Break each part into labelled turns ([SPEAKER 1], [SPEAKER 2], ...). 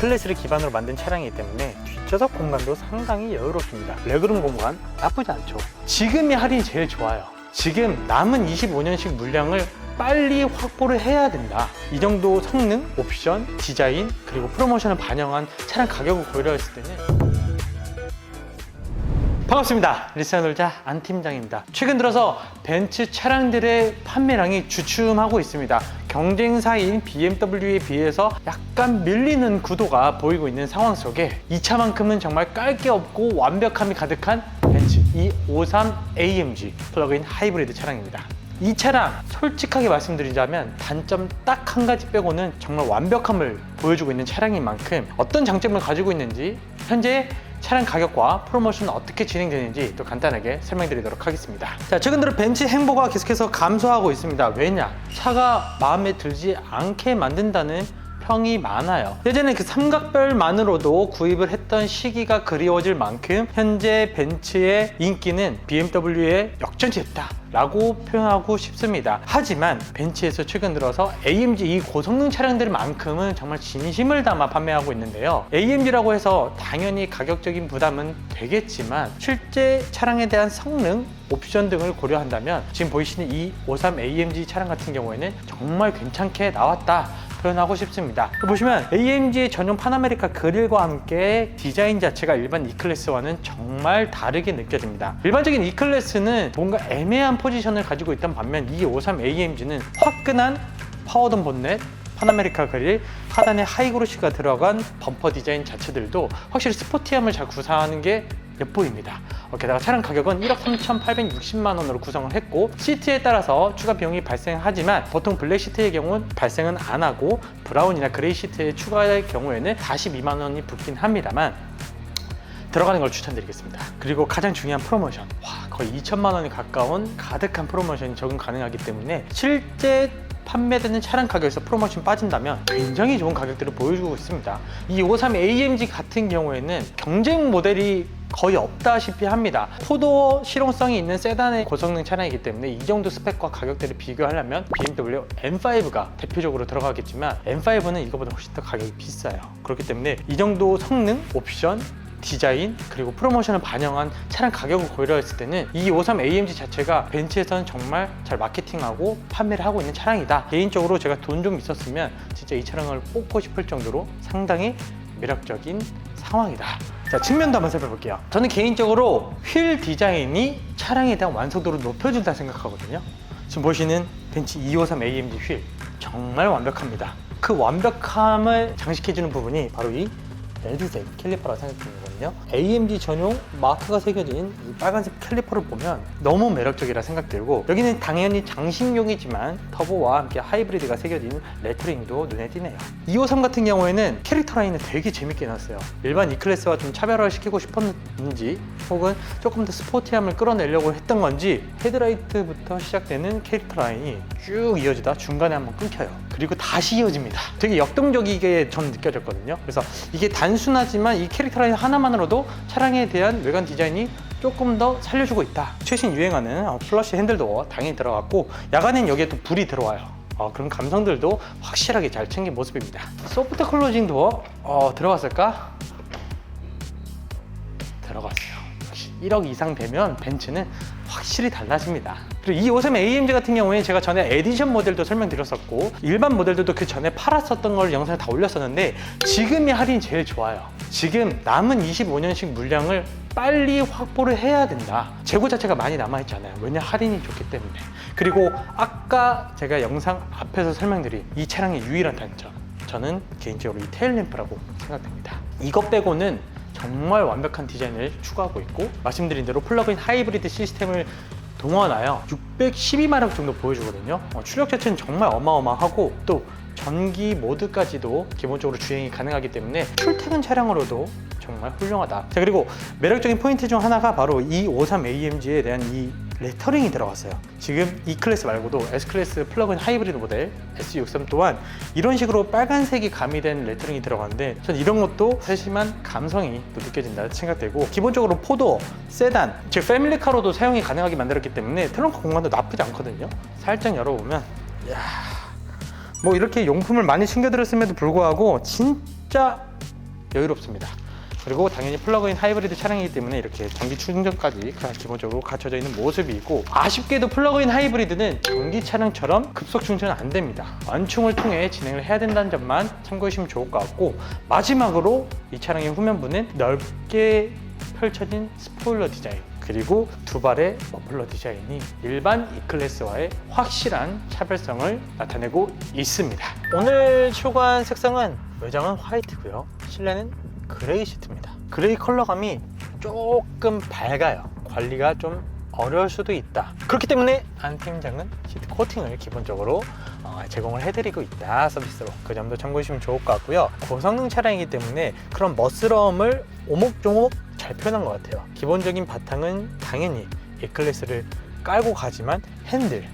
[SPEAKER 1] E클래스를 기반으로 만든 차량이기 때문에 뒷좌석 공간도 상당히 여유롭습니다. 레그룸 공간 나쁘지 않죠. 지금이 할인이 제일 좋아요. 지금 남은 25년식 물량을 빨리 확보를 해야 된다. 이 정도 성능, 옵션, 디자인, 그리고 프로모션을 반영한 차량 가격을 고려했을 때는 반갑습니다. 리스너놀자 안 팀장입니다. 최근 들어서 벤츠 차량들의 판매량이 주춤하고 있습니다. 경쟁사인 BMW에 비해서 약간 밀리는 구도가 보이고 있는 상황 속에 이 차만큼은 정말 깔 게 없고 완벽함이 가득한 벤츠 E53 AMG 플러그인 하이브리드 차량입니다. 이 차량 솔직하게 말씀드리자면 단점 딱 한 가지 빼고는 정말 완벽함을 보여주고 있는 차량인 만큼 어떤 장점을 가지고 있는지 현재 차량 가격과 프로모션은 어떻게 진행되는지 또 간단하게 설명드리도록 하겠습니다. 자, 최근 들어 벤츠 행보가 계속해서 감소하고 있습니다. 왜냐? 차가 마음에 들지 않게 만든다는 평이 많아요. 예전에 그 삼각별만으로도 구입을 했던 시기가 그리워질 만큼 현재 벤츠의 인기는 BMW에 역전됐다. 라고 표현하고 싶습니다. 하지만 벤츠에서 최근 들어서 AMG 이 고성능 차량들만큼은 정말 진심을 담아 판매하고 있는데요. AMG라고 해서 당연히 가격적인 부담은 되겠지만 실제 차량에 대한 성능, 옵션 등을 고려한다면 지금 보이시는 이 53 AMG 차량 같은 경우에는 정말 괜찮게 나왔다. 표현하고 싶습니다. 보시면 AMG의 전용 파나메리카 그릴과 함께 디자인 자체가 일반 E클래스와는 정말 다르게 느껴집니다. 일반적인 E클래스는 뭔가 애매한 포지션을 가지고 있던 반면 이53 AMG는 화끈한 파워던 본넷, 파나메리카 그릴, 하단에 하이그로시가 들어간 범퍼 디자인 자체들도 확실히 스포티함을 잘 구사하는 게 엿보입니다. 어, 게다가 차량 가격은 1억 3,860만 원으로 구성을 했고 시트에 따라서 추가 비용이 발생하지만 보통 블랙 시트의 경우는 발생은 안 하고 브라운이나 그레이 시트에 추가할 경우에는 42만 원이 붙긴 합니다만 들어가는 걸 추천드리겠습니다. 그리고 가장 중요한 프로모션. 와, 거의 2천만 원이 가까운 가득한 프로모션이 적용 가능하기 때문에 실제 판매되는 차량 가격에서 프로모션 빠진다면 굉장히 좋은 가격들을 보여주고 있습니다. 이53 AMG 같은 경우에는 경쟁 모델이 거의 없다시피 합니다. 포도어 실용성이 있는 세단의 고성능 차량이기 때문에 이 정도 스펙과 가격대를 비교하려면 BMW M5가 대표적으로 들어가겠지만 M5는 이거보다 훨씬 더 가격이 비싸요. 그렇기 때문에 이 정도 성능, 옵션, 디자인 그리고 프로모션을 반영한 차량 가격을 고려했을 때는 이 53 AMG 자체가 벤츠에서는 정말 잘 마케팅하고 판매를 하고 있는 차량이다. 개인적으로 제가 돈 좀 있었으면 진짜 이 차량을 뽑고 싶을 정도로 상당히 매력적인 상황이다. 자, 측면도 한번 살펴볼게요. 저는 개인적으로 휠 디자인이 차량에 대한 완성도를 높여준다 생각하거든요. 지금 보시는 벤츠 253 AMG 휠 정말 완벽합니다. 그 완벽함을 장식해주는 부분이 바로 이 레드색 캘리퍼라고 생각 드거든요. AMG 전용 마크가 새겨진 이 빨간색 캘리퍼를 보면 너무 매력적이라 생각들고 여기는 당연히 장식용이지만 터보와 함께 하이브리드가 새겨진 레터링도 눈에 띄네요. 253 같은 경우에는 캐릭터 라인을 되게 재밌게 해놨어요. 일반 E클래스와 좀 차별화를 시키고 싶었는지 혹은 조금 더 스포티함을 끌어내려고 했던 건지 헤드라이트부터 시작되는 캐릭터 라인이 쭉 이어지다 중간에 한번 끊겨요. 그리고 다시 이어집니다. 되게 역동적이게 전 느껴졌거든요. 그래서 이게 단순하지만 이 캐릭터 라인 하나만으로도 차량에 대한 외관 디자인이 조금 더 살려주고 있다. 최신 유행하는 어, 플러시 핸들도 당연히 들어갔고 야간엔 여기에 또 불이 들어와요. 어, 그런 감성들도 확실하게 잘 챙긴 모습입니다. 소프트 클로징 도어 어, 들어갔을까? 들어갔어요. 역시 1억 이상 되면 벤츠는 확실히 달라집니다. 그리고 이53 AMG 같은 경우에 제가 전에 에디션 모델도 설명드렸었고 일반 모델들도 그 전에 팔았었던 걸 영상에 다 올렸었는데 지금이 할인이 제일 좋아요. 지금 남은 25년식 물량을 빨리 확보를 해야 된다. 재고 자체가 많이 남아있잖아요. 왜냐 할인이 좋기 때문에. 그리고 아까 제가 영상 앞에서 설명드린 이 차량의 유일한 단점. 저는 개인적으로 이 테일 램프라고 생각됩니다. 이것 빼고는 정말 완벽한 디자인을 추구하고 있고 말씀드린 대로 플러그인 하이브리드 시스템을 동원하여 612마력 정도 보여주거든요. 어, 출력 자체는 정말 어마어마하고 또 전기 모드까지도 기본적으로 주행이 가능하기 때문에 출퇴근 차량으로도 정말 훌륭하다. 자 그리고 매력적인 포인트 중 하나가 바로 이53 AMG에 대한 이 레터링이 들어갔어요. 지금 E 클래스 말고도 S 클래스 플러그인 하이브리드 모델 S63 또한 이런 식으로 빨간색이 가미된 레터링이 들어가는데 전 이런 것도 세심한 감성이 또 느껴진다 생각되고 기본적으로 포도, 세단, 즉 패밀리카로도 사용이 가능하게 만들었기 때문에 트렁크 공간도 나쁘지 않거든요. 살짝 열어보면 이야, 뭐 이렇게 용품을 많이 챙겨드렸음에도 불구하고 진짜 여유롭습니다. 그리고 당연히 플러그인 하이브리드 차량이기 때문에 이렇게 전기 충전까지 그냥 기본적으로 갖춰져 있는 모습이고 아쉽게도 플러그인 하이브리드는 전기 차량처럼 급속 충전은 안 됩니다. 완충을 통해 진행을 해야 된다는 점만 참고해 주시면 좋을 것 같고 마지막으로 이 차량의 후면부는 넓게 펼쳐진 스포일러 디자인 그리고 두 발의 머플러 디자인이 일반 E클래스와의 확실한 차별성을 나타내고 있습니다. 오늘 추구한 색상은 외장은 화이트고요. 실내는 그레이 시트입니다. 그레이 컬러감이 조금 밝아요. 관리가 좀 어려울 수도 있다. 그렇기 때문에 안 팀장은 시트 코팅을 기본적으로 어, 제공을 해드리고 있다 서비스로 그 점도 참고해 주시면 좋을 것 같고요. 고성능 차량이기 때문에 그런 멋스러움을 오목조목 잘 표현한 것 같아요. 기본적인 바탕은 당연히 E클래스를 깔고 가지만 핸들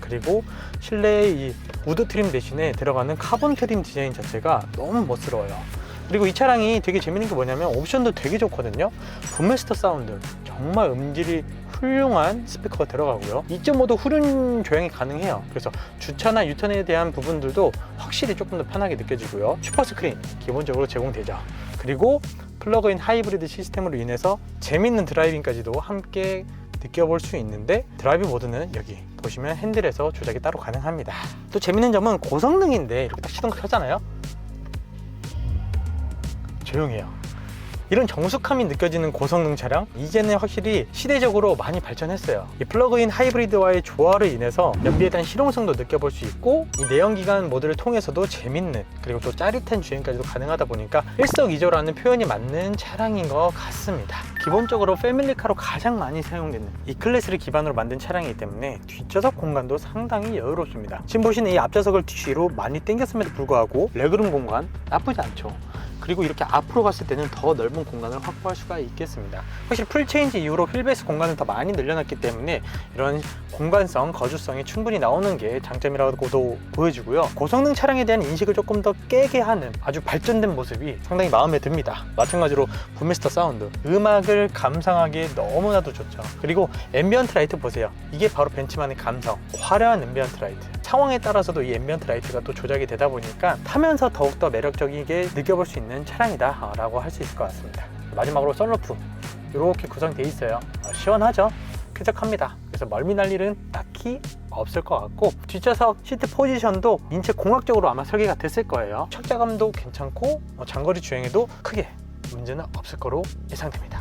[SPEAKER 1] 그리고 실내에 이 우드 트림 대신에 들어가는 카본 트림 디자인 자체가 너무 멋스러워요. 그리고 이 차량이 되게 재밌는 게 뭐냐면 옵션도 되게 좋거든요. 붐메스터 사운드 정말 음질이 훌륭한 스피커가 들어가고요. 2.5도 후륜 조향이 가능해요. 그래서 주차나 유턴에 대한 부분들도 확실히 조금 더 편하게 느껴지고요. 슈퍼 스크린 기본적으로 제공되죠. 그리고 플러그인 하이브리드 시스템으로 인해서 재밌는 드라이빙까지도 함께 느껴볼 수 있는데 드라이브 모드는 여기 보시면 핸들에서 조작이 따로 가능합니다. 또 재밌는 점은 고성능인데 이렇게 딱 시동 켜잖아요. 조용해요. 이런 정숙함이 느껴지는 고성능 차량 이제는 확실히 시대적으로 많이 발전했어요. 이 플러그인 하이브리드와의 조화로 인해서 연비에 대한 실용성도 느껴볼 수 있고 이 내연기관 모드를 통해서도 재밌는 그리고 또 짜릿한 주행까지도 가능하다 보니까 일석이조라는 표현이 맞는 차량인 것 같습니다. 기본적으로 패밀리카로 가장 많이 사용되는 이 클래스를 기반으로 만든 차량이기 때문에 뒷좌석 공간도 상당히 여유롭습니다. 지금 보시는 이 앞좌석을 뒤로 많이 당겼음에도 불구하고 레그룸 공간 나쁘지 않죠 그리고 이렇게 앞으로 갔을 때는 더 넓은 공간을 확보할 수가 있겠습니다. 확실히 풀체인지 이후로 휠베이스 공간을 더 많이 늘려놨기 때문에 이런 공간성, 거주성이 충분히 나오는 게 장점이라고도 보여지고요. 고성능 차량에 대한 인식을 조금 더 깨게 하는 아주 발전된 모습이 상당히 마음에 듭니다. 마찬가지로 부미스터 사운드, 음악을 감상하기에 너무나도 좋죠. 그리고 앰비언트 라이트 보세요. 이게 바로 벤츠만의 감성, 화려한 앰비언트 라이트. 상황에 따라서도 이 앰비언트 라이트가 또 조작이 되다 보니까 타면서 더욱더 매력적이게 느껴볼 수 있는 차량이다 라고 할 수 있을 것 같습니다. 마지막으로 썬루프. 이렇게 구성되어 있어요. 어, 시원하죠? 쾌적합니다. 그래서 멀미 날 일은 딱히 없을 것 같고 뒷좌석 시트 포지션도 인체 공학적으로 아마 설계가 됐을 거예요. 착자감도 괜찮고 어, 장거리 주행에도 크게 문제는 없을 거로 예상됩니다.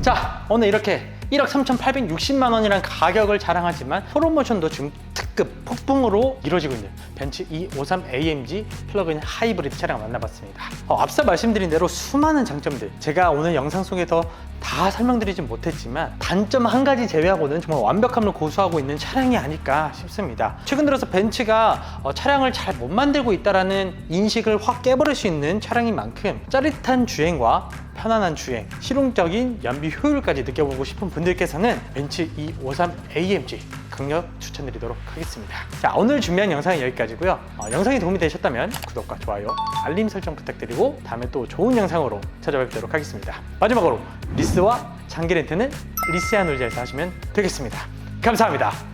[SPEAKER 1] 자 오늘 이렇게 1억 3,860만 원이라는 가격을 자랑하지만 프로모션도 지금 특급 폭풍으로 이루어지고 있는 벤츠 E53 AMG 플러그인 하이브리드 차량을 만나봤습니다. 어, 앞서 말씀드린 대로 수많은 장점들 제가 오늘 영상 속에서 다 설명드리진 못했지만 단점 한 가지 제외하고는 정말 완벽함을 고수하고 있는 차량이 아닐까 싶습니다. 최근 들어서 벤츠가 어, 차량을 잘 못 만들고 있다라는 인식을 확 깨버릴 수 있는 차량인 만큼 짜릿한 주행과 편안한 주행, 실용적인 연비 효율까지 느껴보고 싶은 분들께서는 벤츠 E53 AMG 강력 추천드리도록 하겠습니다. 자, 오늘 준비한 영상은 여기까지고요. 어, 영상이 도움이 되셨다면 구독과 좋아요, 알림 설정 부탁드리고 다음에 또 좋은 영상으로 찾아뵙도록 하겠습니다. 마지막으로 리스와 장기 렌트는 리스야 놀자에서 하시면 되겠습니다. 감사합니다.